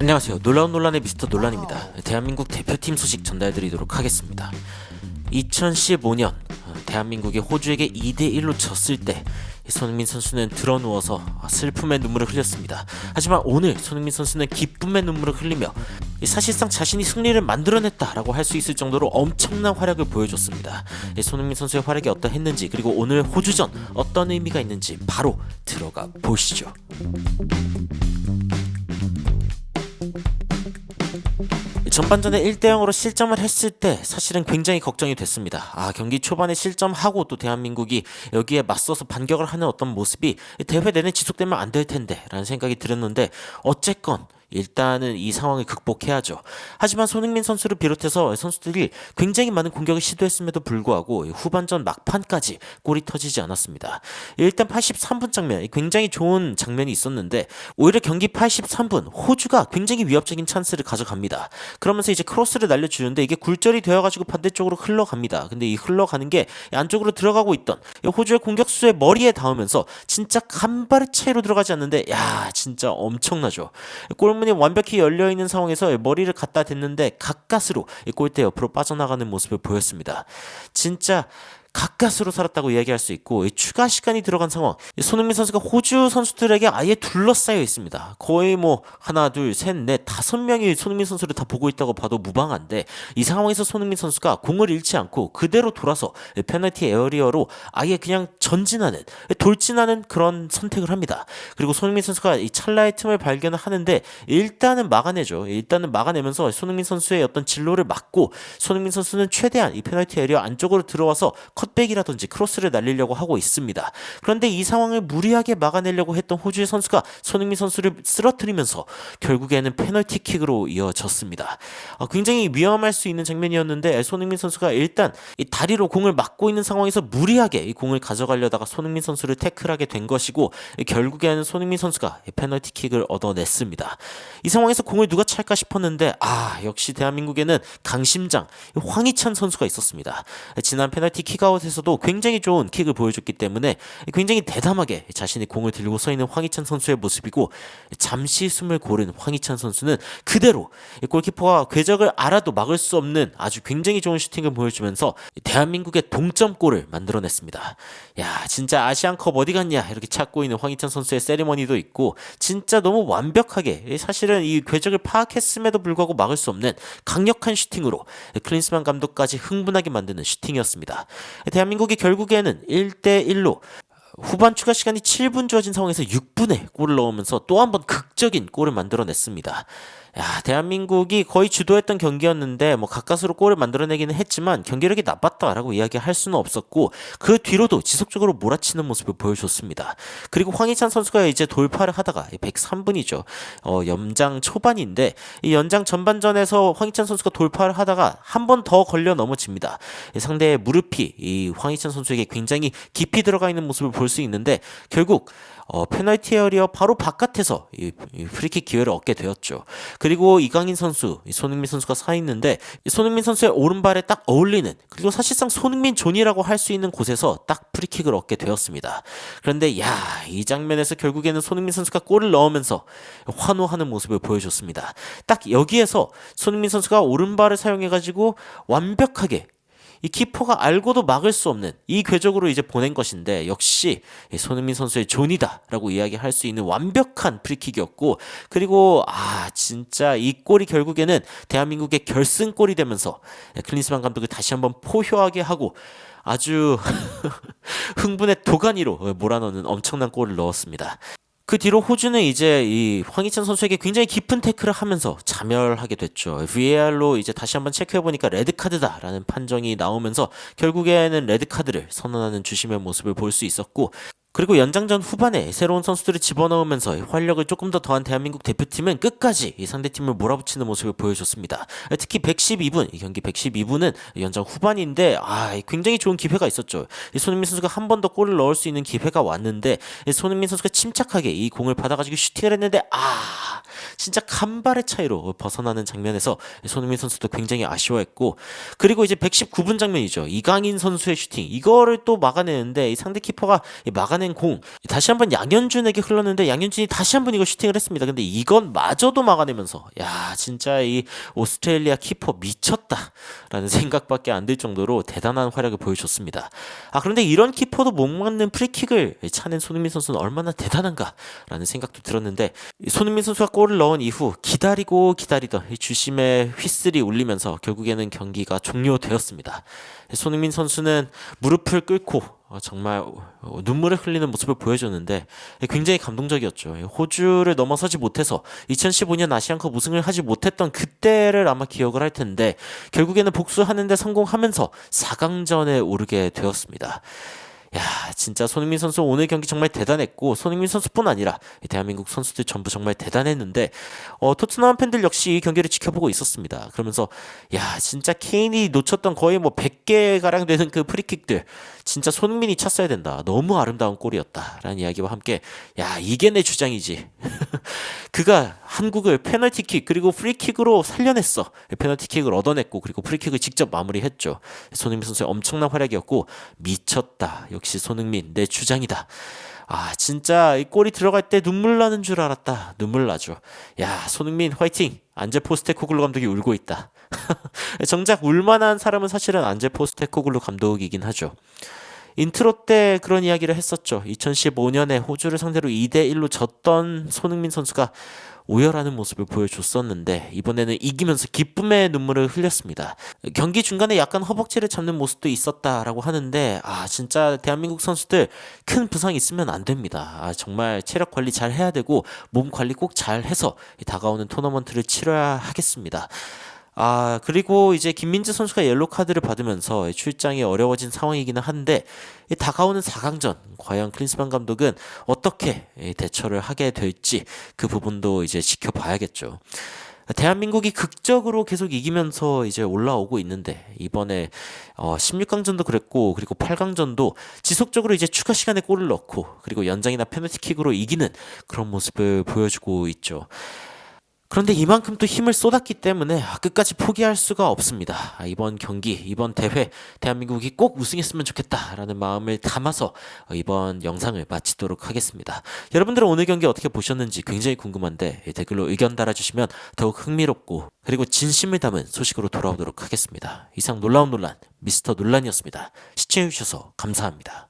안녕하세요. 놀라운 논란의 미스터 논란입니다. 대한민국 대표팀 소식 전달드리도록 하겠습니다. 2015년 어, 대한민국이 호주에게 2대 1로 졌을 때 손흥민 선수는 드러누워서 슬픔의 눈물을 흘렸습니다. 하지만 오늘 손흥민 선수는 기쁨의 눈물을 흘리며 사실상 자신이 승리를 만들어냈다라고 할 수 있을 정도로 엄청난 활약을 보여줬습니다. 손흥민 선수의 활약이 어떠했는지 그리고 오늘 호주전 어떤 의미가 있는지 바로 들어가 보시죠. 전반전에 1대 0으로 실점을 했을 때 사실은 굉장히 걱정이 됐습니다. 아, 경기 초반에 실점하고 또 대한민국이 여기에 맞서서 반격을 하는 어떤 모습이 대회 내내 지속되면 안 될 텐데 라는 생각이 들었는데 어쨌건 일단은 이 상황을 극복해야죠. 하지만 손흥민 선수를 비롯해서 선수들이 굉장히 많은 공격을 시도했음에도 불구하고 후반전 막판까지 골이 터지지 않았습니다. 일단 83분 장면, 굉장히 좋은 장면이 있었는데 오히려 경기 83분 호주가 굉장히 위협적인 찬스를 가져갑니다. 그러면서 이제 크로스를 날려주는데 이게 굴절이 되어가지고 반대쪽으로 흘러갑니다. 근데 이 흘러가는 게 안쪽으로 들어가고 있던 호주의 공격수의 머리에 닿으면서 진짜 간발의 차이로 들어가지 않는데 야 진짜 엄청나죠. 골 골문이 완벽히 열려 있는 상황에서 머리를 갖다 댔는데 가까스로 골대 옆으로 빠져나가는 모습을 보였습니다. 진짜 가까스로 살았다고 이야기할 수 있고 추가 시간이 들어간 상황. 손흥민 선수가 호주 선수들에게 아예 둘러싸여 있습니다. 거의 뭐 하나 둘 셋 넷 다섯 명이 손흥민 선수를 다 보고 있다고 봐도 무방한데 이 상황에서 손흥민 선수가 공을 잃지 않고 그대로 돌아서 페널티 에어리어로 아예 그냥 전진하는 돌진하는 그런 선택을 합니다. 그리고 손흥민 선수가 이 찰나의 틈을 발견을 하는데 일단은 막아내죠. 일단은 막아내면서 손흥민 선수의 어떤 진로를 막고 손흥민 선수는 최대한 이 페널티 에리어 안쪽으로 들어와서 컷백이라든지 크로스를 날리려고 하고 있습니다. 그런데 이 상황을 무리하게 막아내려고 했던 호주의 선수가 손흥민 선수를 쓰러뜨리면서 결국에는 페널티킥으로 이어졌습니다. 어, 굉장히 위험할 수 있는 장면이었는데 손흥민 선수가 일단 이 다리로 공을 막고 있는 상황에서 무리하게 이 공을 가져가려다가 손흥민 선수를 태클하게 된 것이고 결국에는 손흥민 선수가 페널티킥을 얻어냈습니다. 이 상황에서 공을 누가 찰까 싶었는데 아 역시 대한민국에는 강심장 황희찬 선수가 있었습니다. 지난 페널티킥 킥아웃에서도 굉장히 좋은 킥을 보여줬기 때문에 굉장히 대담하게 자신의 공을 들고 서 있는 황희찬 선수의 모습이고 잠시 숨을 고른 황희찬 선수는 그대로 골키퍼가 궤적을 알아도 막을 수 없는 아주 굉장히 좋은 슈팅을 보여주면서 대한민국의 동점골을 만들어냈습니다. 야 진짜 아시안컵 어디 갔냐 이렇게 찾고 있는 황희찬 선수의 세리머니도 있고 진짜 너무 완벽하게 사실은 이 궤적을 파악했음에도 불구하고 막을 수 없는 강력한 슈팅으로 클린스만 감독까지 흥분하게 만드는 슈팅이었습니다. 대한민국이 결국에는 1대 1로 후반 추가 시간이 7분 주어진 상황에서 6분에 골을 넣으면서 또 한 번 극적인 골을 만들어냈습니다. 야, 대한민국이 거의 주도했던 경기였는데 뭐 가까스로 골을 만들어내기는 했지만 경기력이 나빴다라고 이야기할 수는 없었고 그 뒤로도 지속적으로 몰아치는 모습을 보여줬습니다. 그리고 황희찬 선수가 이제 돌파를 하다가 103분이죠. 어, 연장 초반인데 이 연장 전반전에서 황희찬 선수가 돌파를 하다가 한 번 더 걸려 넘어집니다. 상대의 무릎이 이 황희찬 선수에게 굉장히 깊이 들어가 있는 모습을 볼 수 있는데 결국 어, 페널티 에어리어 바로 바깥에서 이, 이 프리킥 기회를 얻게 되었죠. 그리고 이강인 선수, 손흥민 선수가 서 있는데 손흥민 선수의 오른발에 딱 어울리는 그리고 사실상 손흥민 존이라고 할 수 있는 곳에서 딱 프리킥을 얻게 되었습니다. 그런데 야, 이 장면에서 결국에는 손흥민 선수가 골을 넣으면서 환호하는 모습을 보여줬습니다. 딱 여기에서 손흥민 선수가 오른발을 사용해 가지고 완벽하게 이 키퍼가 알고도 막을 수 없는 이 궤적으로 이제 보낸 것인데 역시 손흥민 선수의 존이다라고 이야기할 수 있는 완벽한 프리킥이었고 그리고 아 진짜 이 골이 결국에는 대한민국의 결승골이 되면서 클린스만 감독이 다시 한번 포효하게 하고 아주 흥분의 도가니로 몰아넣는 엄청난 골을 넣었습니다. 그 뒤로 호주는 이제 이 황희찬 선수에게 굉장히 깊은 태클을 하면서 자멸하게 됐죠. VAR로 이제 다시 한번 체크해 보니까 레드 카드다라는 판정이 나오면서 결국에는 레드 카드를 선언하는 주심의 모습을 볼 수 있었고 그리고 연장전 후반에 새로운 선수들을 집어넣으면서 활력을 조금 더 더한 대한민국 대표팀은 끝까지 이 상대팀을 몰아붙이는 모습을 보여줬습니다. 특히 112분, 이 경기 112분은 연장 후반인데 아, 굉장히 좋은 기회가 있었죠. 손흥민 선수가 한 번 더 골을 넣을 수 있는 기회가 왔는데 손흥민 선수가 침착하게 이 공을 받아가지고 슈팅을 했는데 아, 진짜 간발의 차이로 벗어나는 장면에서 손흥민 선수도 굉장히 아쉬워했고 그리고 이제 119분 장면이죠. 이강인 선수의 슈팅 이거를 또 막아내는데 이 상대 키퍼가 막아 막아낸 공 다시 한번 양현준에게 흘렀는데 양현준이 다시 한번 이거 슈팅을 했습니다. 근데 이건 마저도 막아내면서 야 진짜 이 오스트레일리아 키퍼 미쳤다라는 생각밖에 안 들 정도로 대단한 활약을 보여줬습니다. 아 그런데 이런 키퍼도 못 막는 프리킥을 차낸 손흥민 선수는 얼마나 대단한가라는 생각도 들었는데 이 손흥민 선수가 골을 넣은 이후 기다리고 기다리던 이 주심의 휘슬이 울리면서 결국에는 경기가 종료되었습니다. 손흥민 선수는 무릎을 꿇고 어, 정말 어, 눈물을 흘리는 모습을 보여줬는데 굉장히 감동적이었죠. 호주를 넘어서지 못해서 2015년 아시안컵 우승을 하지 못했던 그때를 아마 기억을 할 텐데 결국에는 복수하는데 성공하면서 4강전에 오르게 되었습니다. 야, 진짜 손흥민 선수 오늘 경기 정말 대단했고 손흥민 선수뿐 아니라 이 대한민국 선수들 전부 정말 대단했는데 어, 토트넘 팬들 역시 이 경기를 지켜보고 있었습니다. 그러면서 야, 진짜 케인이 놓쳤던 거의 뭐 100개 가량 되는 그 프리킥들 진짜 손흥민이 찼어야 된다. 너무 아름다운 골이었다라는 이야기와 함께 야, 이게 내 주장이지. 그가 한국을 페널티킥 그리고 프리킥으로 살려냈어. 페널티킥을 얻어냈고 그리고 프리킥을 직접 마무리했죠. 손흥민 선수의 엄청난 활약이었고 미쳤다. 역시 손흥민 내 주장이다. 아 진짜 이 골이 들어갈 때 눈물 나는 줄 알았다. 눈물 나죠. 야 손흥민 화이팅. 안제 포스테코글루 감독이 울고 있다. 정작 울만한 사람은 사실은 안제 포스테코글루 감독이긴 하죠. 인트로 때 그런 이야기를 했었죠. 2015년에 호주를 상대로 2대 1로 졌던 손흥민 선수가 오열하는 모습을 보여줬었는데 이번에는 이기면서 기쁨의 눈물을 흘렸습니다. 경기 중간에 약간 허벅지를 잡는 모습도 있었다라고 하는데 아 진짜 대한민국 선수들 큰 부상 있으면 안 됩니다. 아 정말 체력 관리 잘 해야 되고 몸 관리 꼭 잘 해서 다가오는 토너먼트를 치러야 하겠습니다. 아, 그리고 이제 김민재 선수가 옐로 카드를 받으면서 출장이 어려워진 상황이기는 한데 이 다가오는 4강전 과연 클린스만 감독은 어떻게 대처를 하게 될지 그 부분도 이제 지켜봐야겠죠. 대한민국이 극적으로 계속 이기면서 이제 올라오고 있는데 이번에 어 16강전도 그랬고 그리고 8강전도 지속적으로 이제 추가 시간에 골을 넣고 그리고 연장이나 페널티킥으로 이기는 그런 모습을 보여주고 있죠. 그런데 이만큼 또 힘을 쏟았기 때문에 끝까지 포기할 수가 없습니다. 아, 이번 경기, 이번 대회, 대한민국이 꼭 우승했으면 좋겠다라는 마음을 담아서 이번 영상을 마치도록 하겠습니다. 여러분들은 오늘 경기 어떻게 보셨는지 굉장히 궁금한데 댓글로 의견 달아주시면 더욱 흥미롭고 그리고 진심을 담은 소식으로 돌아오도록 하겠습니다. 이상 놀라운 논란, 미스터 논란이었습니다. 시청해주셔서 감사합니다.